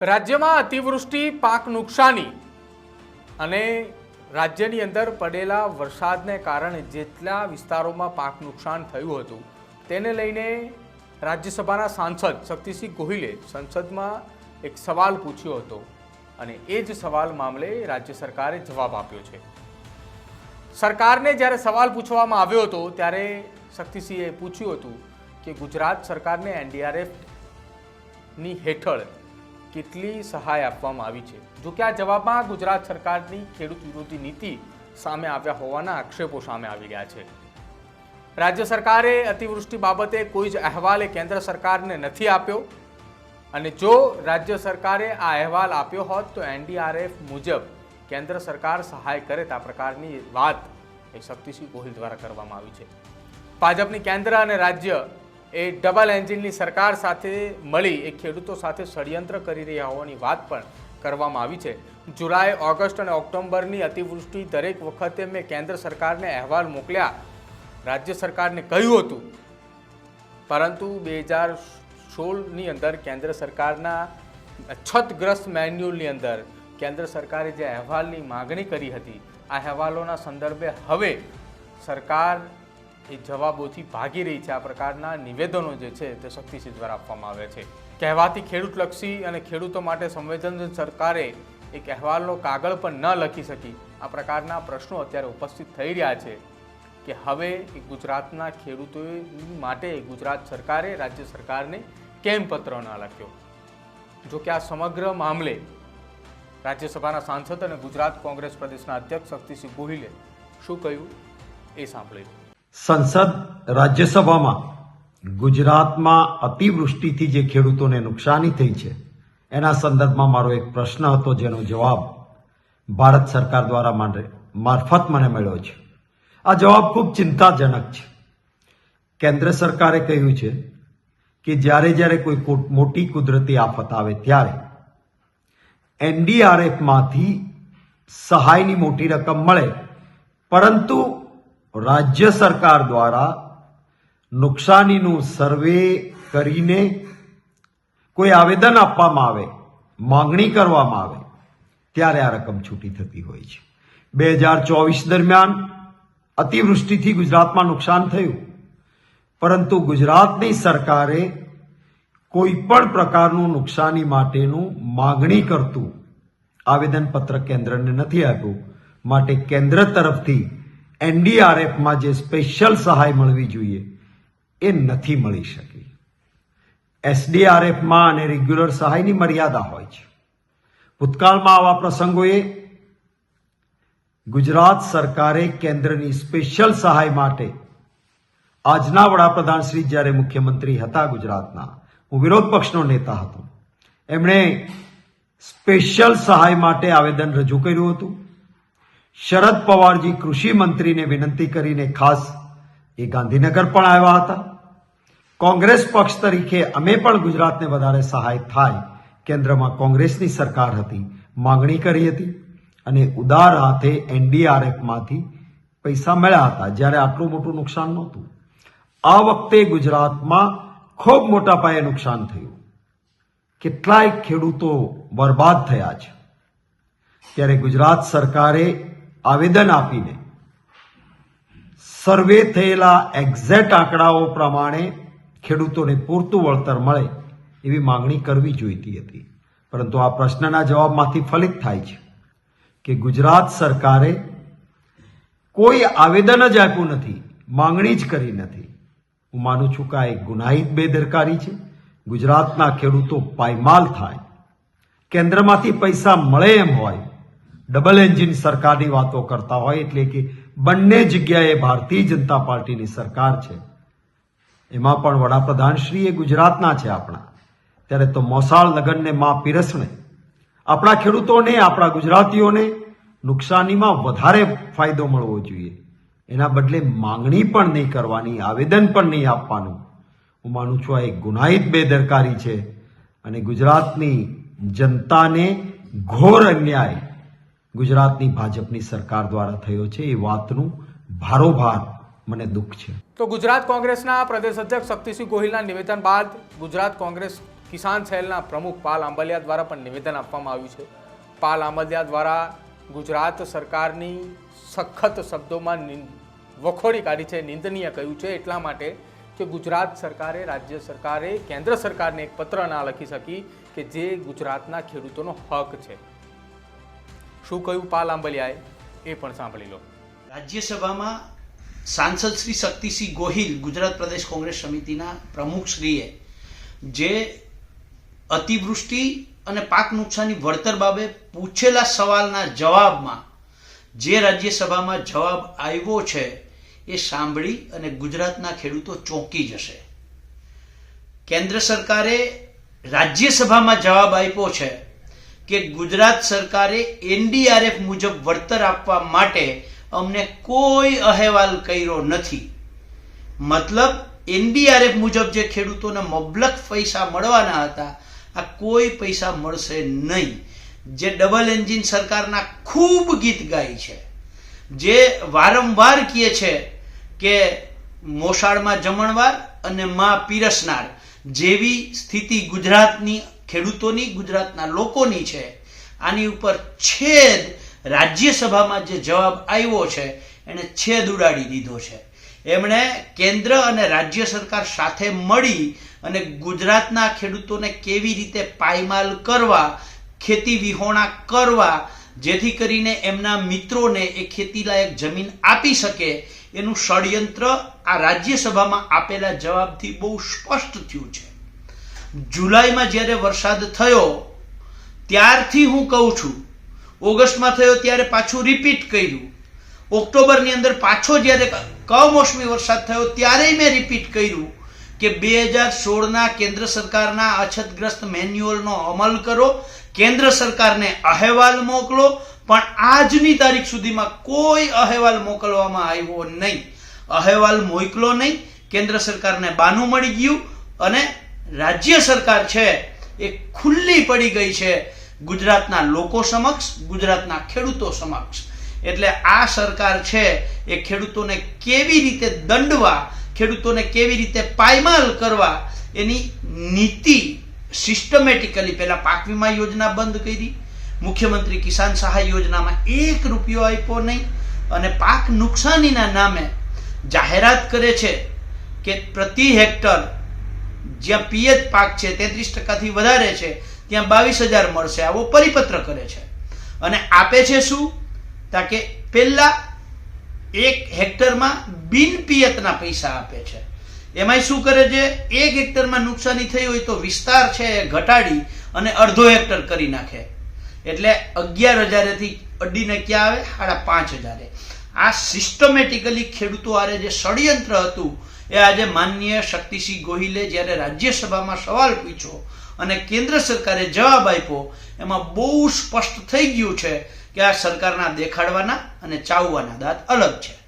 રાજ્યમાં અતિવૃષ્ટિ, પાક નુકસાની અને રાજ્યની અંદર પડેલા વરસાદને કારણે જેટલા વિસ્તારોમાં પાક નુકસાન થયું હતું, તેને લઈને રાજ્યસભાના સાંસદ શક્તિસિંહ ગોહિલે સંસદમાં એક સવાલ પૂછ્યો હતો અને એ જ સવાલ મામલે રાજ્ય સરકારે જવાબ આપ્યો છે. સરકારને જ્યારે સવાલ પૂછવામાં આવ્યો હતો, ત્યારે શક્તિસિંહે પૂછ્યું હતું કે ગુજરાત સરકારને એનડીઆરએફની હેઠળ કેટલી સહાય આપવામાં આવી છે? જો કે આ જવાબમાં ગુજરાત સરકારની ખેડૂત વિરોધી નીતિ સામે આવ્યા હોવાના આક્ષેપો સામે આવી રહ્યા છે. રાજ્ય સરકારે અતિવૃષ્ટિ બાબતે કોઈ જ અહેવાલ કેન્દ્ર સરકારને નથી આપ્યો. અને જો રાજ્ય સરકારે આ અહેવાલ આપ્યો હોત તો એનડીઆરએફ મુજબ કેન્દ્ર સરકાર સહાય કરે તે આ પ્રકારની વાત એ શક્તિસિંહ ગોહિલ દ્વારા કરવામાં આવી છે. ભાજપની કેન્દ્ર અને રાજ્ય એ ડબલ એન્જિનની સરકાર સાથે મળી, એ ખેડૂતો સાથે ષડયંત્ર કરી રહ્યા હોવાની વાત પણ કરવામાં આવી છે. જુલાઈ, ઓગસ્ટ અને ઓક્ટોબરની અતિવૃષ્ટિ દરેક વખતે મેં કેન્દ્ર સરકારને અહેવાલ મોકલ્યા. રાજ્ય સરકારને કહ્યું હતું. પરંતુ બે હજાર સોળની અંદર કેન્દ્ર સરકારના છતગ્રસ્ત મેન્યુઅલની અંદર કેન્દ્ર સરકારે જે અહેવાલની માગણી કરી હતી, આ અહેવાલોના સંદર્ભે હવે સરકાર એ જવાબોથી ભાગી રહી છે આ પ્રકારના નિવેદનો જે છે તે શક્તિસિંહ દ્વારા આપવામાં આવ્યા છે. કહેવાતી ખેડૂતલક્ષી અને ખેડૂતો માટે સંવેદનશીલ સરકારે એક અહેવાલનો કાગળ પણ ન લખી શકી. આ પ્રકારના પ્રશ્નો અત્યારે ઉપસ્થિત થઈ રહ્યા છે કે હવે એ ગુજરાતના ખેડૂતો માટે ગુજરાત સરકારે, રાજ્ય સરકારને કેમ પત્ર ન લખ્યો? જો કે આ સમગ્ર મામલે રાજ્યસભાના સાંસદ અને ગુજરાત કોંગ્રેસ પ્રદેશના અધ્યક્ષ શક્તિસિંહ ગોહિલે શું કહ્યું એ સાંભળી લો. સંસદ રાજ્યસભામાં ગુજરાતમાં અતિવૃષ્ટિથી જે ખેડૂતોને નુકસાની થઈ છે, એના સંદર્ભમાં મારો એક પ્રશ્ન હતો જેનો જવાબ ભારત સરકાર દ્વારા મારફત મને મળ્યો છે. આ જવાબ ખૂબ ચિંતાજનક છે. કેન્દ્ર સરકારે કહ્યું છે કે જ્યારે જ્યારે કોઈ મોટી કુદરતી આફત આવે ત્યારે એનડીઆરએફમાંથી સહાયની મોટી રકમ મળે, પરંતુ રાજ્ય સરકાર દ્વારા નુકસાનીનું સર્વે કરીને કોઈ આવેદન આપવામાં આવે, માંગણી કરવામાં આવે, ત્યારે આ રકમ છૂટી થતી હોય છે. બે હજાર ચોવીસ દરમિયાન અતિવૃષ્ટિથી ગુજરાતમાં નુકસાન થયું. પરંતુ ગુજરાતની સરકારે કોઈ પણ પ્રકારનું નુકસાની માટેનું માગણી કરતું, આવેદનપત્ર કેન્દ્રને નથી આપ્યું, માટે કેન્દ્ર તરફથી એનડીઆરએફમાં જે સ્પેશિયલ સહાય મળવી જોઈએ એ નથી મળી શકી. એસડીઆરએફમાં અને રેગ્યુલર સહાયની મર્યાદા હોય છે. ભૂતકાળમાં આવા પ્રસંગોએ ગુજરાત સરકારે કેન્દ્રની સ્પેશિયલ સહાય માટે આજના વડાપ્રધાન શ્રી જ્યારે મુખ્યમંત્રી હતા ગુજરાતના, હું વિરોધ પક્ષનો નેતા હતો. એમણે સ્પેશિયલ સહાય માટે આવેદન રજૂ કર્યું હતું. શરદ પવારજી કૃષિ મંત્રીને વિનંતી કરીને ખાસ એ ગાંધીનગર પણ આવ્યા હતા. કોંગ્રેસ પક્ષ તરીકે અમે પણ ગુજરાતને વધારે સહાય થાય કેન્દ્રમાં કોંગ્રેસની સરકાર હતી, માંગણી કરી હતી અને ઉદાર હાથે એનડીઆરએફમાંથી પૈસા મળ્યા હતા, જ્યારે આટલું મોટું નુકસાન નહોતું. આ વખતે ગુજરાતમાં ખૂબ મોટા પાયે નુકસાન થયું. કેટલાય ખેડૂતો બરબાદ થયા છે. ત્યારે ગુજરાત સરકારે આવેદન આપીને સર્વે થયેલા એક્ઝેક્ટ આંકડાઓ પ્રમાણે ખેડૂતોને પૂરતું વળતર મળે એવી માંગણી કરવી જોઈતી હતી. પરંતુ આ પ્રશ્નના જવાબમાંથી ફલિત થાય છે કે ગુજરાત સરકારે કોઈ આવેદન જ આપ્યું નથી, માંગણી જ કરી નથી. હું માનું છું કે આ એક ગુનાહિત બેદરકારી છે. ગુજરાતના ખેડૂતો પાયમાલ થાય. કેન્દ્રમાંથી પૈસા મળે એમ હોય ડબલ એન્જિન સરકારની વાતો કરતા હોય એટલે કે બંને જગ્યાએ ભારતીય જનતા પાર્ટીની સરકાર છે. એમાં પણ વડાપ્રધાન શ્રી એ ગુજરાતના છે આપણા. ત્યારે તો મોસાળ લગનને માં પીરસણે. આપણા ખેડૂતોને, આપણા ગુજરાતીઓને નુકસાનીમાં વધારે ફાયદો મળવો જોઈએ. એના બદલે માંગણી પણ નહીં કરવાની, આવેદન પણ નહીં આપવાનું. હું માનું છું આ એક ગુનાહિત બેદરકારી છે અને ગુજરાતની જનતાને ઘોર અન્યાય ગુજરાતની ભાજપની સરકાર દ્વારા થયો છે, એ વાતનું ભારોભાર મને દુઃખ છે. તો ગુજરાત કોંગ્રેસના પ્રદેશ અધ્યક્ષ શક્તિસિંહ ગોહિલના નિવેદન બાદ ગુજરાત કોંગ્રેસ કિસાન સેલના પ્રમુખ પાલ આંબલિયા દ્વારા પણ નિવેદન આપવામાં આવ્યું છે. પાલ આંબલિયા દ્વારા ગુજરાત સરકારની સખત શબ્દોમાં વખોડી કાઢી છે, નિંદનીય કહ્યું છે, એટલા માટે કે ગુજરાત સરકારે, રાજ્ય સરકારે, કેન્દ્ર સરકારને એક પત્ર ના લખી શકી કે જે ગુજરાતના ખેડૂતોનો હક છે. શું કહ્યું પાલ આંબલિયાએ એ પણ સાંભળી લો. રાજ્યસભામાં સાંસદ શ્રી શક્તિસિંહ ગોહિલ ગુજરાત પ્રદેશ કોંગ્રેસ સમિતિના પ્રમુખ શ્રીએ જે અતિવૃષ્ટિ અને પાક નુકસાની વળતર બાબતે પૂછેલા સવાલના જવાબમાં જે રાજ્યસભામાં જવાબ આવ્યો છે એ સાંભળી અને ગુજરાતના ખેડૂતો ચોંકી જશે. કેન્દ્ર સરકારે રાજ્યસભામાં જવાબ આપ્યો છે કે ગુજરાત સરકારે એનડીઆરએફ મુજબ વળતર આપવા માટે અમને કોઈ અહેવાલ કર્યો નથી. મતલબ, એનડીઆરએફ મુજબ જે ખેડૂતોને મબલક પૈસા મળવાના હતા, આ કોઈ પૈસા મળશે નહીં. જે ડબલ એન્જિન સરકારના ખૂબ ગીત ગાય છે. જે વારંવાર કહે છે કે મોસાળમાં જમણવાર અને માં પીરસનાર જેવી સ્થિતિ ગુજરાતની ખેડૂતોની, ગુજરાતના લોકોની છે. આની ઉપર છેદ રાજ્યસભામાં જે જવાબ આવ્યો છે, એણે છેદ ઉડાડી દીધો છે. એમણે કેન્દ્ર અને રાજ્ય સરકાર સાથે મળી અને ગુજરાતના ખેડૂતોને કેવી રીતે પાયમાલ કરવા, ખેતી વિહોણા કરવા, જેથી કરીને એમના મિત્રોને એ ખેતીલાયક જમીન આપી શકે, એનું ષડયંત્ર આ રાજ્યસભામાં આપેલા જવાબથી બહુ સ્પષ્ટ થયું છે. જુલાઈમાં જ્યારે વરસાદ થયો, ત્યારથી હું કહું છું, ઓગસ્ટમાં થયો ત્યારે પાછું રિપીટ કર્યું. ઓક્ટોબરની અંદર પાછો જ્યારે કમોસમી વરસાદ થયો ત્યારે મેં રિપીટ કર્યું કે બે હજાર સોળના કેન્દ્ર સરકારના અછતગ્રસ્ત મેન્યુઅલનો અમલ કરો, કેન્દ્ર સરકારને અહેવાલ મોકલો, પણ આજની તારીખ સુધીમાં કોઈ અહેવાલ મોકલવામાં આવ્યો નહીં. અહેવાલ મોકલો નહીં, કેન્દ્ર સરકારને બાનું મળી ગયું અને રાજ્ય સરકાર છે એ ખુલ્લી પડી ગઈ છે ગુજરાતના લોકો સમક્ષ, ગુજરાતના ખેડૂતો સમક્ષ. એટલે આ સરકાર છે એ ખેડૂતોને કેવી રીતે દંડવા, ખેડૂતોને કેવી રીતે પાયમાલ કરવા, એની નીતિ સિસ્ટમેટિકલી પહેલાં પાક વીમા યોજના બંધ કરી. મુખ્યમંત્રી કિસાન સહાય યોજનામાં એક રૂપિયો આપ્યો નહીં અને પાક નુકસાનીના નામે જાહેરાત કરે છે કે પ્રતિ હેક્ટર જ્યાં પિયત પાક છે તેત્રીસ ટકાથી વધારે છે, ત્યાં બાવીસ હજાર મળશે. આવો પરિપત્ર કરે છે. અને આપે છે શું? તાકે પહેલા એક હેક્ટરમાં બિન પિયતના પૈસા આપે છે. એમાંય શું કરે છે? એક હેક્ટરમાં નુકસાની થઈ હોય તો વિસ્તાર છે એ ઘટાડી અને અડધો હેક્ટર કરી નાખે. એટલે અગિયાર હજારેથી અડીને ક્યાં આવે? સાડા પાંચ હજારે. આ સિસ્ટમેટિકલી ખેડૂતો આરે જે ષડયંત્ર હતું એ આજે માનનીય શક્તિસિંહ ગોહિલે જ્યારે રાજ્યસભામાં સવાલ પૂછ્યો અને કેન્દ્ર સરકારે જવાબ આપ્યો, એમાં બહુ સ્પષ્ટ થઈ ગયું છે કે આ સરકારના દેખાડવાના અને ચાવવાના દાંત અલગ છે.